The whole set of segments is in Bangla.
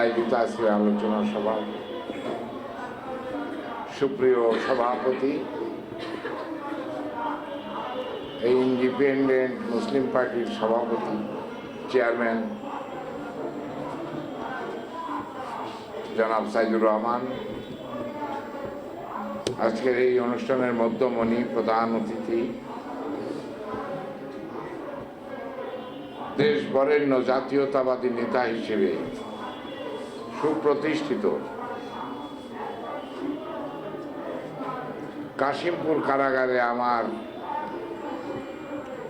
আয়োজিত আজকের আলোচনা সভা। সুপ্রিয় সভাপতি, এই ইন্ডিপেন্ডেন্ট মুসলিম পার্টির সভাপতি চেয়ারম্যান জনাব সাইদুর রহমান, আজকের এই অনুষ্ঠানের মধ্যমণি প্রধান অতিথি দেশ বরেণ্য জাতীয়তাবাদী নেতা হিসেবে সুপ্রতিষ্ঠিত। কাশিমপুর কারাগারে আমার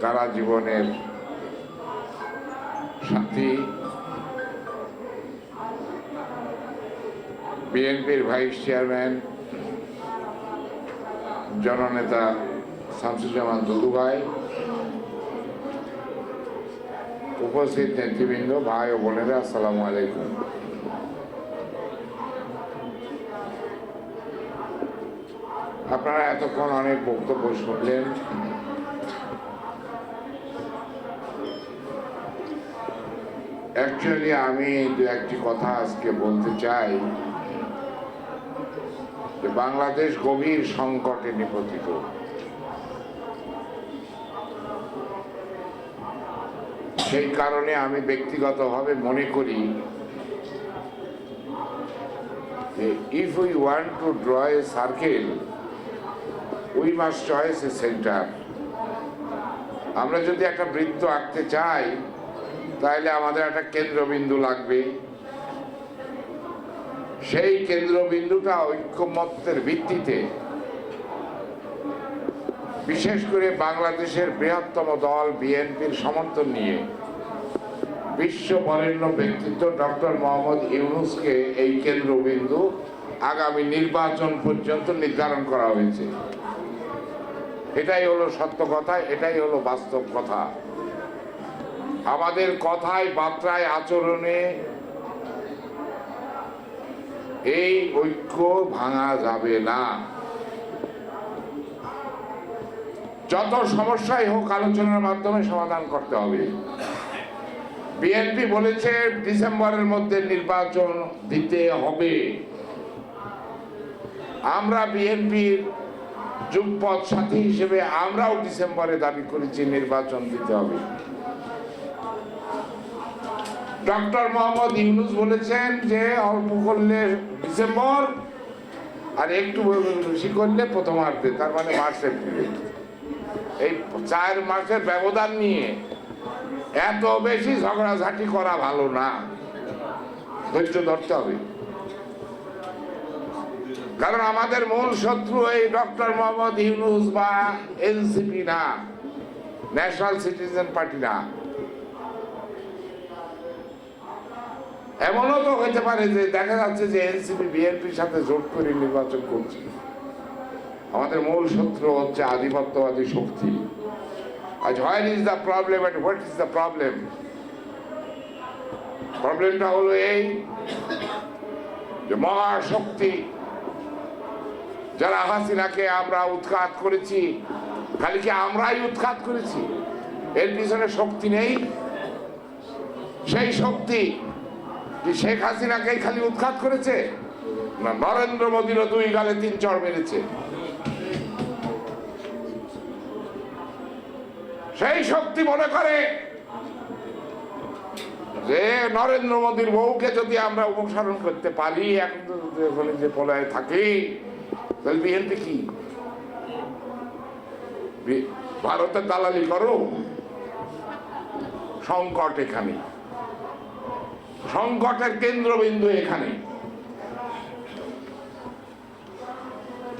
তারা জীবনের সাথী, বিএনপির ভাইস চেয়ারম্যান, জননেতা শামসুজ্জামান দুদু ভাই উপস্থিত নেতৃবৃন্দ, ভাই ও বোনেরা, আসসালামু আলাইকুম। আপনারা এতক্ষণ অনেক বক্তব্য শুনলেন। অ্যাকচুয়ালি আমি দু একটি কথা আজকে বলতে চাই। যে বাংলাদেশ গভীর সংকটে নিপতিত। সেই কারণে আমি ব্যক্তিগতভাবে মনে করি if we want to draw a circle we must choice a centre. আমরা যদি একটা বৃত্ত আঁকতে চাই, তাহলে আমাদের একটা কেন্দ্রবিন্দু লাগবে। সেই কেন্দ্রবিন্দুটা ঐক্যমত্যের ভিত্তিতে, বিশেষ করে বাংলাদেশের বৃহত্তম দল বিএনপির সমর্থন নিয়ে, বিশ্ব বরেণ্য ব্যক্তিত্ব ডক্টর মোহাম্মদ ইউনুসকে এই কেন্দ্রবিন্দু নির্বাচন পর্যন্ত নির্ধারণ করা হয়েছে। এটাই হলো সত্য কথা, এটাই হলো বাস্তব কথা। আমাদের কথায়, বার্তায়, আচরণে এই ঐক্য ভাঙা যাবে না। যত সমস্যাই হোক আলোচনার মাধ্যমে সমাধান করতে হবে। বিএনপি বলেছে, ডিসেম্বরের মধ্যে নির্বাচন দিতে হবে। আমরা বিএনপির যুগপথ সাথী হিসেবে আমরাও ডিসেম্বরে দাবি করেছি নির্বাচন দিতে হবে। ডক্টর মোহাম্মদ ইউনুস বলেছেন যে অল্প করলে ডিসেম্বর আর একটু বেশি করলে প্রথমার্ধে তার মানে মার্চ, এপ্রিলে। এই চার মাসের ব্যবধান নিয়ে এত বেশি ঝগড়াঝাটি করা ভালো না। ধৈর্য ধরতে হবে। কারণ আমাদের মূল শত্রু এই ডক্টর মোহাম্মদ ইউনুস বা এনসিপি না, ন্যাশনাল সিটিজেন পার্টি না। এমনও তো হতে পারে যে দেখা যাচ্ছে যে এনসিপি, বিএনপির সাথে জোট করে নির্বাচন করছে। আমাদের মূল শত্রু হচ্ছে আধিপত্যবাদী শক্তি। আজ where is the problem and what is the problem? প্রবলেমটা হলো এই যে মহাশক্তি যারা হাসিনাকে আমরা উৎখাত করেছি, খালি কি আমরাই উৎখাত করেছি? এর পিছনে শক্তি নেই? সেই শক্তি শেখ হাসিনাকেই খালি উৎখাত করেছে? না নরেন্দ্র মোদীরও দুই গালে তিন চড় মেরেছে? সেই শক্তি মনে করে যে নরেন্দ্র মোদীর বউকে যদি আমরা অনুসরণ করতে পারি, এখন যে পলায় থাকি। তাহলে বিএনপি কি ভারতের দালালি করো সংকট এখানে সংকটের কেন্দ্রবিন্দু এখানে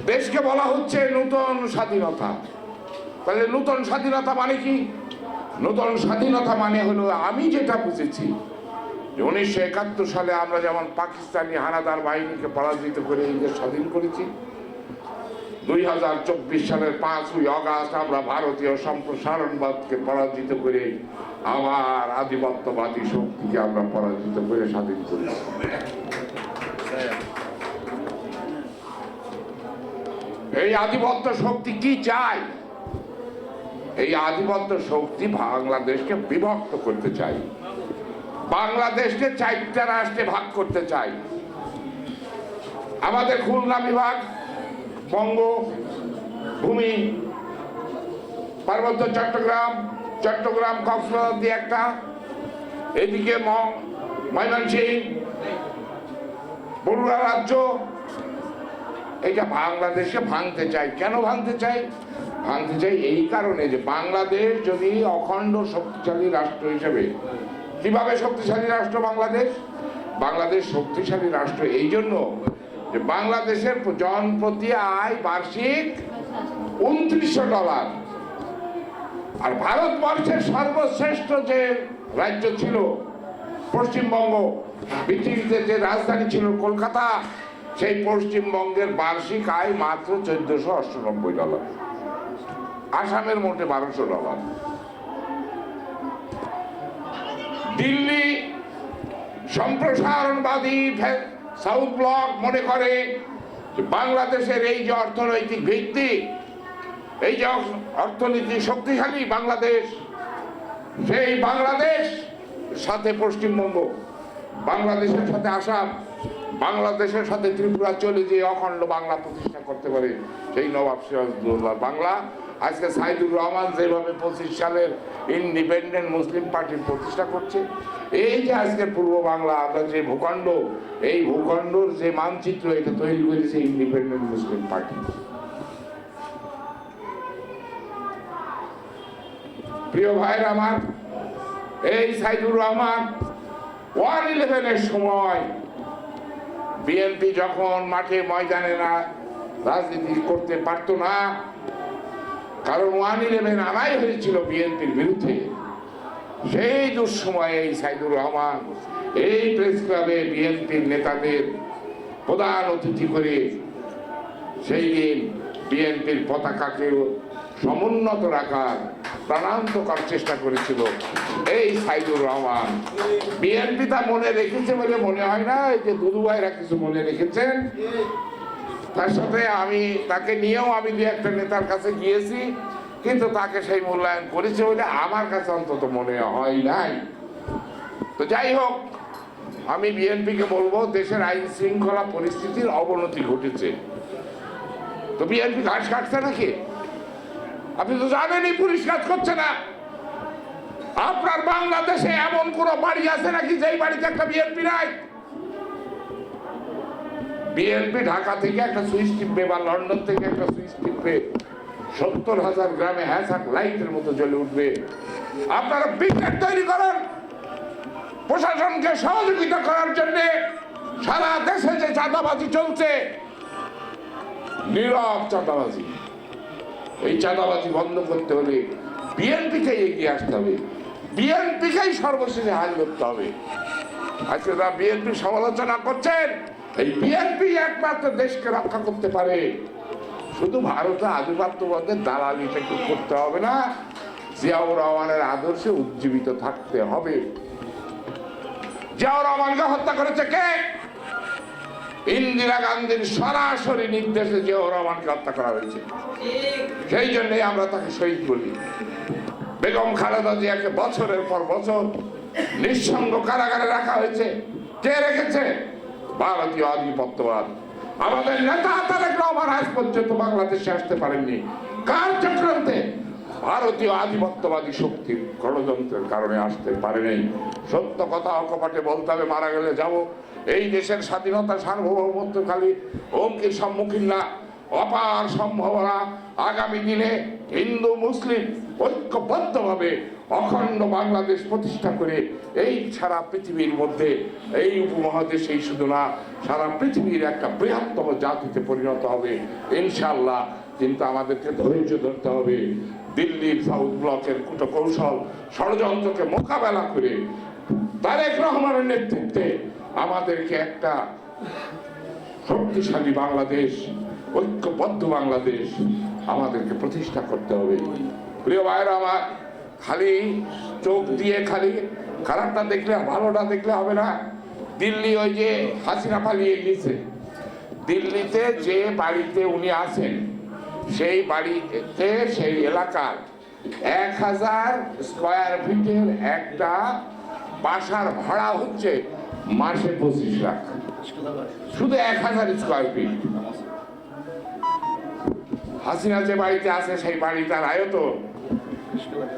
দেশকে বলা হচ্ছে নূতন স্বাধীনতা তাহলে নূতন স্বাধীনতা মানে কি নূতন স্বাধীনতা মানে হলো আমি যেটা বুঝেছি যে উনিশশো একাত্তর সালে আমরা যেমন পাকিস্তানি হানাদার বাহিনীকে পরাজিত করে এই স্বাধীন করেছি দুই হাজার চব্বিশ সালের পাঁচই অগাস্ট আমরা ভারতীয় সম্প্রসারণবাদকে পরাজিত করে আবার আধিপত্যবাদী শক্তিকে আমরা পরাজিত করে স্বাধীন করেছি। এই আধিপত্য শক্তি কি চায়? এই আধিপত্য শক্তি বাংলাদেশকে বিভক্ত করতে চাই বাংলাদেশকে চারটা রাষ্ট্রে ভাগ করতে চাই আমাদের খুলনা বিভাগ বঙ্গ ভূমি, পার্বত্য চট্টগ্রাম চট্টগ্রাম কক্সবাজার দিয়ে একটা, এদিকে ম- ময়মনসিংহ বড়ুয়া রাজ্য, এটা বাংলাদেশকে ভাঙতে চাই। কেন ভাঙতে চাই? ভাঙতে চাই এই কারণে যে বাংলাদেশ যদি অখণ্ড শক্তিশালী রাষ্ট্র হিসেবে, কীভাবে শক্তিশালী রাষ্ট্র বাংলাদেশ? বাংলাদেশ শক্তিশালী রাষ্ট্র, এই জন্য যে বাংলাদেশের জন প্রতি আয় বার্ষিক উনত্রিশশো ডলার। আর ভারতবর্ষের সর্বশ্রেষ্ঠ যে রাজ্য ছিল, পশ্চিমবঙ্গ পৃথিবীতে যে রাজধানী ছিল কলকাতা, সেই পশ্চিমবঙ্গের বার্ষিক আয় মাত্র চোদ্দশো অষ্টানব্বই ডলার। আসামের মোটে বারোশো ডলার। দিল্লি সম্প্রসারণবাদী সাউথ ব্লক মনে করে বাংলাদেশের এই যে অর্থনৈতিক ভিত্তি, এই যে অর্থ- অর্থনীতি শক্তিশালী বাংলাদেশ, সেই বাংলাদেশ সাথে পশ্চিমবঙ্গ, বাংলাদেশের সাথে আসাম, বাংলাদেশের সাথে ত্রিপুরা চলে যে অখণ্ড বাংলা প্রতিষ্ঠা করতে পারে সেই নবাব সিরাজদৌল্লাহ বাংলা। আজকে সাইদুর রহমান যেভাবে পঁচিশ সালের ইন্ডিপেন্ডেন্ট মুসলিম পার্টির প্রতিষ্ঠা করছে, এই যে আজকে পূর্ব বাংলা আমরা যে ভূখণ্ড, এই ভূখণ্ডর যে মানচিত্র, এটা তৈরি করেছে ইন্ডিপেন্ডেন্ট মুসলিম পার্টি প্রিয় ভাইয়ের আমার, এই সাইদুর রহমান ওয়ান ইলেভেনের সময় বিএনপি যখন মাঠে ময়দানে না রাজনীতি করতে পারতো না কারণ ওয়ান ইলেভেন আনাই হয়েছিল বিএনপির বিরুদ্ধে। সেই দুঃসময়ে এই সাইদুর রহমান এই প্রেস ক্লাবে বিএনপির নেতাদের প্রধান অতিথি করে সেই দিন বিএনপির পতাকাকে সমুন্নত রাখার প্রাণান্তকর চেষ্টা করেছিল এই সাইদুর রহমান। বিএনপি তা মনে রেখেছে বলে মনে হয় না? এই যে দুদু ভাইরা কিছু মনে রেখেছেন? তার সাথে আমি, তাকে নিয়েও আমি দু একটা নেতার কাছে গিয়েছি, কিন্তু তাকে সেই মূল্যায়ন করেছে বলে আমার কাছে অন্তত মনে হয় নাই। তো যাই হোক, আমি বিএনপিকে বলব, দেশের আইন শৃঙ্খলা পরিস্থিতির অবনতি ঘটেছে। তো বিএনপি ঘাস কাটছে নাকি? আপনি তো জানেনই পুলিশ কাজ করছে না। আপনার বাংলাদেশে এমন কোন বাড়ি আছে নাকি যেই বাড়িতে একটা বিএনপি নাই? বিএনপি ঢাকা থেকে একটা সুইচ টিপবে বা লন্ডন থেকে একটা সুইচ টিপবে। সত্তর হাজার গ্রামে হ্যাসাক লাইটের মতো জ্বলে উঠবে। আপনারা ব্রিগেড তৈরি করেন। প্রশাসনকে সহযোগিতা করার জন্য সারা দেশে যে চাঁদাবাজি চলছে, নীরব চাঁদাবাজি। এই চাঁদাবাজি বন্ধ করতে হলে বিএনপিকে এগিয়ে আসতে হবে। বিএনপিকেই সর্বশেষে হাল করতে হবে। আজকে যারা বিএনপি সমালোচনা করছেন এই বিএনপি একমাত্র দেশকে রক্ষা করতে পারে। শুধু ভারতে আধিপত্যবাদের দালালিটা করতে হবে না, জিয়াউর রহমানের আদর্শে উজ্জীবিত থাকতে হবে। জিয়াউর রহমানকে হত্যা করেছে কে? ইন্দিরা গান্ধীর সরাসরি নির্দেশে জিয়াউর রহমানকে হত্যা করা হয়েছে। সেই জন্যই আমরা তাকে শহীদ বলি। বেগম খালেদা জিয়াকে বছরের পর বছর নিঃসঙ্গ কারাগারে রাখা হয়েছে। কে রেখেছে? ভারতীয় আধিপত্যবাদ। আমাদের নেতা তারেক রহমান আজ পর্যন্ত বাংলাদেশে আসতে পারেননি। কার চক্রান্তে? ভারতীয় আধিপত্যবাদী শক্তির গণতন্ত্রের কারণে আসতে পারেনি। সত্য কথা অকপাটে বলতে হবে, মারা গেলে যাব। এই দেশের স্বাধীনতা সার্বভৌমত্ব খালি হুমকির সম্মুখীন না। অপার সম্ভাবনা আগামী দিনে হিন্দু, মুসলিম ঐক্যবদ্ধভাবে অখণ্ড বাংলাদেশ প্রতিষ্ঠা করে এই সারা পৃথিবীর মধ্যে, এই উপমহাদেশেই শুধু না, সারা পৃথিবীর একটা বৃহত্তম জাতিতে পরিণত হবে। ইনশাল্লাহ কিন্তু আমাদেরকে ধৈর্য ধরতে হবে। দিল্লির সাউথ ব্লকের কুটো কৌশল ষড়যন্ত্রকে মোকাবেলা করে তারেক রহমানের নেতৃত্বে আমাদেরকে একটা শক্তিশালী বাংলাদেশ, ঐক্যবদ্ধ বাংলাদেশ আমাদেরকে প্রতিষ্ঠা করতে হবে। প্রিয় ভাইয়েরা আমার খালি চোখ দিয়ে খালি খারাপটা দেখলে ভালোটা দেখলে হবে না। দিল্লি ওই যে হাসিনা পালিয়ে গিয়েছে। দিল্লিতে যে বাড়িতে উনি আছেন, সেই বাড়িতে, সেই এলাকার এক হাজার স্কোয়ার ফিটের একটা বাসার ভাড়া হচ্ছে মাসে পঁচিশ লাখ। শুধু এক হাজার স্কোয়ার ফিট। হাসিনা যে বাড়িতে আছে, সেই বাড়িটার আয়তন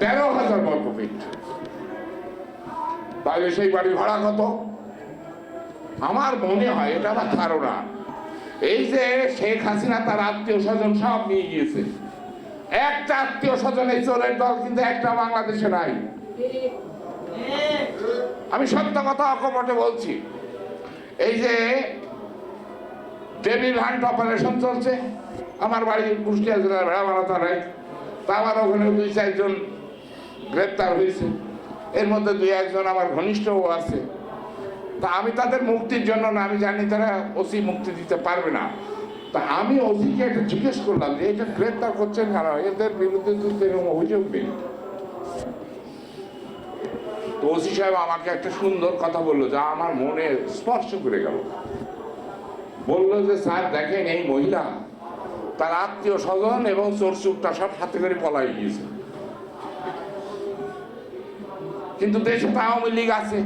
তেরো হাজার বর্গ ফিট তাহলে সেই বাড়ির ভাড়া কত? আমার মনে হয় এটা আমার ধারণা। এই যে শেখ হাসিনা তার আত্মীয় স্বজন সব নিয়ে গিয়েছে। একটা আত্মীয় স্বজন এই চোরের দল, কিন্তু একটা বাংলাদেশে নাই। আমি সত্য কথা অকপটে বলছি। এই যে টেবিল হান্ট অপারেশন চলছে। আমার বাড়ি কুষ্টিয়া জেলার ভেড়া বানাতে নাই তা আমার ওখানে দুই চারজন গ্রেপ্তার হয়েছে। এর মধ্যে দুই একজন আমার ঘনিষ্ঠও আছে। তা আমি তাদের মুক্তির জন্য না, আমি জানি তারা ওসি মুক্তি দিতে পারবে না। তা আমি ওসিকে একটা জিজ্ঞেস করলাম যে, এটা গ্রেপ্তার করছেন কেন এদের বিরুদ্ধে তো অভিযোগ নেই। তো ওসি সাহেব আমাকে একটা সুন্দর কথা বলল যা আমার মনে স্পর্শ করে গেল। বলল যে, স্যার, দেখেন এই মহিলা তার আত্মীয় স্বজন এবং চোর চুপটা সব সাথে করে পলাই গিয়েছে। কিন্তু দেশে তো আওয়ামী লীগ আছে।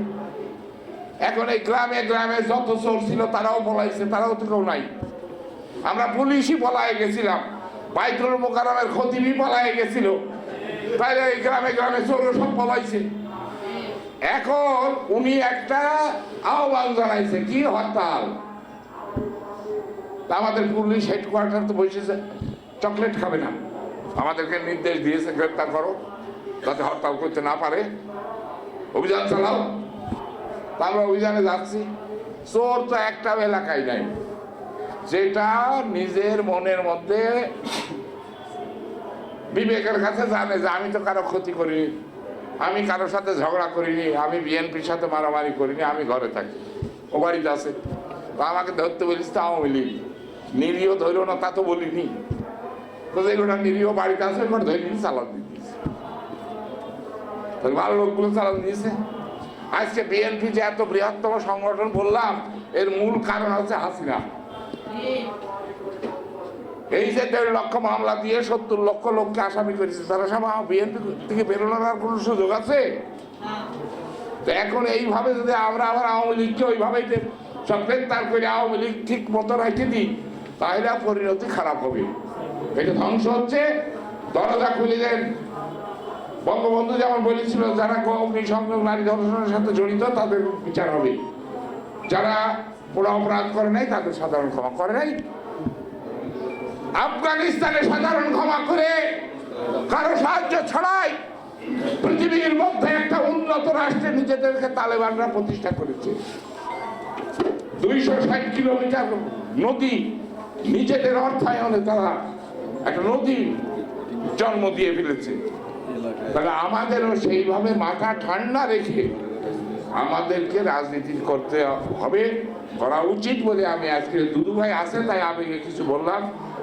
এখন এই গ্রামে গ্রামে যত চোর ছিল তারাও পলাইছে, তারাও তো কেউ নাই। আমরা পুলিশই পলায় গেছিলাম। বাইতুল মোকারমের খতিবি পলায় গেছিল। তাই এই গ্রামে গ্রামে চোর সব পলাইছে। এখন উনি একটা আহ্বান জানাইছে, কি হরতাল? তা আমাদের পুলিশ হেডকোয়ার্টার তো বসেছে। চকলেট খাবে না। আমাদেরকে নির্দেশ দিয়েছে, গ্রেপ্তার করো, যাতে হরতাল করতে না পারে। অভিযান চালাও। আমরা অভিযানে যাচ্ছি। চোর তো একটা এলাকায় নাই। যেটা নিজের মনের মধ্যে বিবেকের কাছে জানে যে আমি তো কারও ক্ষতি করিনি। আমি কারোর সাথে ঝগড়া করিনি। আমি বিএনপির সাথে মারামারি করিনি। আমি ঘরে থাকি। ও বাড়িতে আছে। আমাকে ধরতে বলিস তো আওয়ামী লীগ। নিরীহ ধরো না, তা তো বলিনি। যেগুলো নিরীহ বাড়িতে আছে ওগুলো চালান দিয়ে দিয়েছে ভালো লোকগুলো চালান দিয়েছে। আজকে বিএনপি যে এত বৃহত্তম সংগঠন বললাম, এর মূল কারণ হচ্ছে হাসিনা। এই যে দেড় লক্ষ মামলা দিয়ে সত্তর লক্ষ লোককে আসামি করেছে, তারা সব বিএনপি থেকে বেরোনোর আর কোনো সুযোগ আছে? তো এখন এইভাবে যদি আমরা আবার আওয়ামী লীগকে ওইভাবেই সব গ্রেপ্তার করে আওয়ামী লীগ ঠিক মতো রেখে দিই তাহলে পরিণতি খারাপ হবে। এটা ধ্বংস হচ্ছে, দরজা খুলে দেন। বঙ্গবন্ধু যেমন বলেছিল, যারা অগ্নি সংযোগ নারী ধর্ষণের সাথে জড়িত, তাদের বিচার হবে। যারা কোনো অপরাধ করে নাই, তাদের সাধারণ ক্ষমা করে নাই। আফগানিস্তানে সাধারণ ক্ষমা করে কারও সাহায্য ছাড়াই পৃথিবীর মধ্যে একটা উন্নত রাষ্ট্রে নিজেদেরকে তালেবানরা প্রতিষ্ঠা করেছে। দুইশো ষাট কিলোমিটার নদী নিজেদের অর্থায়নে তারা একটা নদী জন্ম দিয়ে ফেলেছে। তাহলে আমাদেরও সেইভাবে মাথা ঠান্ডা রেখে আমাদেরকে রাজনীতি করতে হবে, করা উচিত বলে আমি আজকে দুদু ভাই আছে, তাই আমি কিছু বললাম।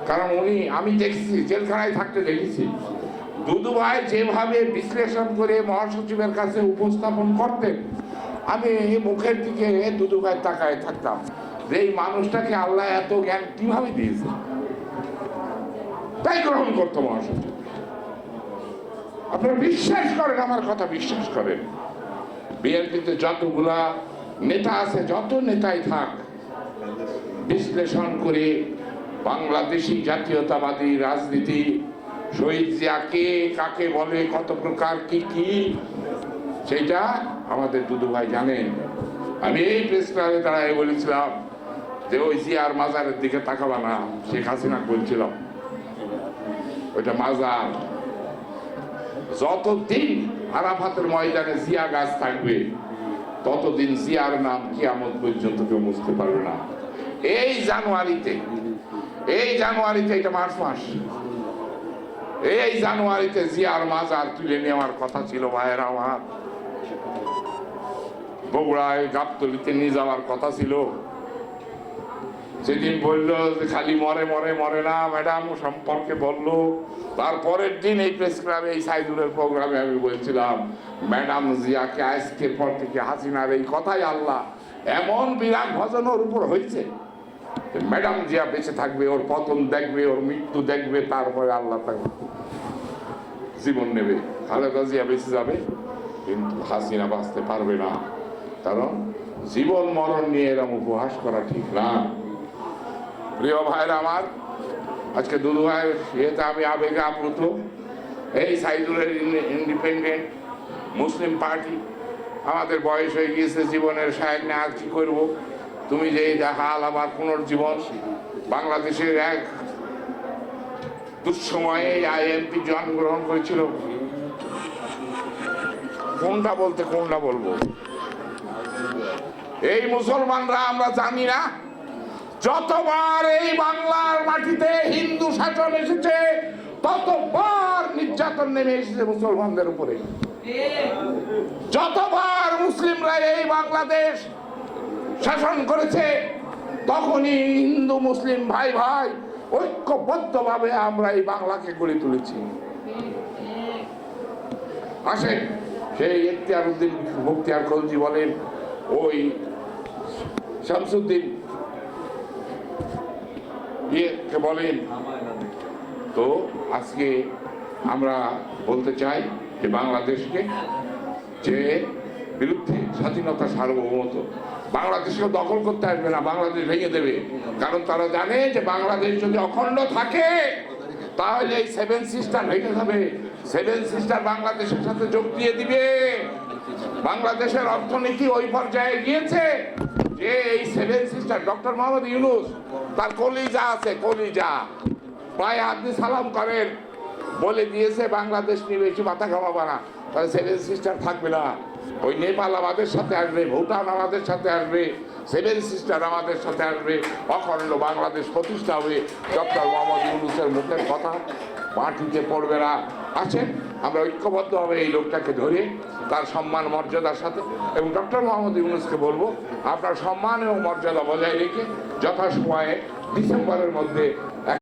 কারণ উনি, আমি দেখছি, জেলখানায় থাকতে দেখেছি। দুদু ভাই যেভাবে বিশ্লেষণ করে মহাসচিবের কাছে উপস্থাপন করতেন, আমি মুখের দিকে দুদু ভাই তাকায় থাকতাম। যে এই মানুষটাকে আল্লাহ এত জ্ঞান কীভাবে দিয়েছে? তাই গ্রহণ করতো মহাসচিব আপনারা বিশ্বাস করেন, আমার কথা বিশ্বাস করেন। বিএনপিতে যতগুলা নেতা আছে, যত নেতাই থাক, বিশ্লেষণ করে বাংলাদেশি জাতীয়তাবাদী রাজনীতি, শহীদ জিয়া কে কাকে বলে, কত প্রকার, কি কি, সেটা আমাদের দুদু ভাই জানেন। আমি এই প্রেস ক্লাবে দাঁড়ায় বলেছিলাম যে ওই জিয়ার মাজারের দিকে তাকাবা না, শেখ হাসিনা বলছিলাম ওইটা মাজার। যতদিন আরাফাতের ময়দানে জিয়া গাছ থাকবে, ততদিন জিয়ার নাম কিয়ামত পর্যন্ত কেউ বুঝতে পারবে না। এই জানুয়ারিতে এই জানুয়ারিতে, এটা মার্চ মাস, এই জানুয়ারিতে জিয়ার মাজার তুলে নেওয়ার কথা ছিল ভাইয়ের আমার। বগুড়ায় গাবতলিতে নিয়ে যাওয়ার কথা ছিল। সেদিন বলল খালি মরে মরে মরে না, ম্যাডাম সম্পর্কে বলল। তারপরের দিন এই প্রেস ক্লাবে এই সাইদুলের প্রোগ্রামে আমি বলছিলাম, ম্যাডাম জিয়াকে আজকের পর থেকে হাসিনার এই কথাই আল্লাহ, এমন বিরাট ভজন ওর উপর হয়েছে। ম্যাডাম জিয়া বেঁচে থাকবে, ওর পতন দেখবে, ওর মৃত্যু দেখবে, তারপরে আল্লাহ তাকে জীবন নেবে। খালেদা জিয়া বেঁচে যাবে, কিন্তু হাসিনা বাঁচতে পারবে না। কারণ জীবন, মরণ নিয়ে এরম উপহাস করা ঠিক না। প্রিয় ভাইরা আমার, আজকে দুদু ভাইয়ের ইয়েতে আমি আবেগে আপ্লুত এই সাইদুলের ইন্ডিপেন্ডেন্ট মুসলিম পার্টি আমাদের বয়স হয়ে গিয়েছে, জীবনের সাহেব না কি করব? তুমি যে হাল আবার পুনর্জীবন, বাংলাদেশের এক দুঃসময়ে আইএমপি জন্মগ্রহণ করেছিল। কোনটা বলতে কোনটা বলব? এই মুসলমানরা আমরা জানি না যতবার এই বাংলার মাটিতে হিন্দু শাসন এসেছে, ততবার নির্যাতন নেমে এসেছে মুসলমানদের উপরে। যতবার মুসলিমরা এই বাংলাদেশ শাসন করেছে, তখনই হিন্দু, মুসলিম ভাই ভাই ঐক্যবদ্ধভাবে আমরা এই বাংলাকে গড়ে তুলেছি। আসেন, সেই এখতিয়ার উদ্দিন মুখতিয়ার খলজি বলেন, ওই শামসুদ্দিন ইয়েকে বলেন? তো আজকে আমরা বলতে চাই যে বাংলাদেশকে যে বিরুদ্ধে স্বাধীনতা সার্বভৌমত্ব, বাংলাদেশকে দখল করতে আসবে না, বাংলাদেশ ভেঙে দেবে। কারণ তারা জানে যে বাংলাদেশ যদি অখণ্ড থাকে, তাহলে এই সেভেন সিস্টার ভেঙে যাবে। সেভেন সিস্টার বাংলাদেশের সাথে যোগ দিয়ে দিবে। বাংলাদেশের অর্থনীতি ওই পর্যায়ে গিয়েছে যে এই seven sister, doctor Mohammad Yunus তার কলিজা আছে, কলিজা। প্রায় আপনি সালাম করেন। বলে, দিয়েছে, বাংলাদেশ নিয়ে বেশি মাথা ঘামাবা না। তাহলে সেভেন সিস্টার থাকবে না। ওই নেপাল আমাদের সাথে আসবে, ভুটান আমাদের সাথে আসবে সেভেন সিস্টার আমাদের সাথে আসবে, অখণ্ড বাংলাদেশ প্রতিষ্ঠা হবে। ডক্টর মোহাম্মদ ইউনুসের মুখের কথা, মাটিতে পড়বে না। আছেন আমরা ঐক্যবদ্ধভাবে এই লোকটাকে ধরে, তার সম্মান, মর্যাদার সাথে, এবং ডক্টর মোহাম্মদ ইউনুসকে বলব, আপনার সম্মান এবং মর্যাদা বজায় রেখে যথাসময়ে ডিসেম্বরের মধ্যে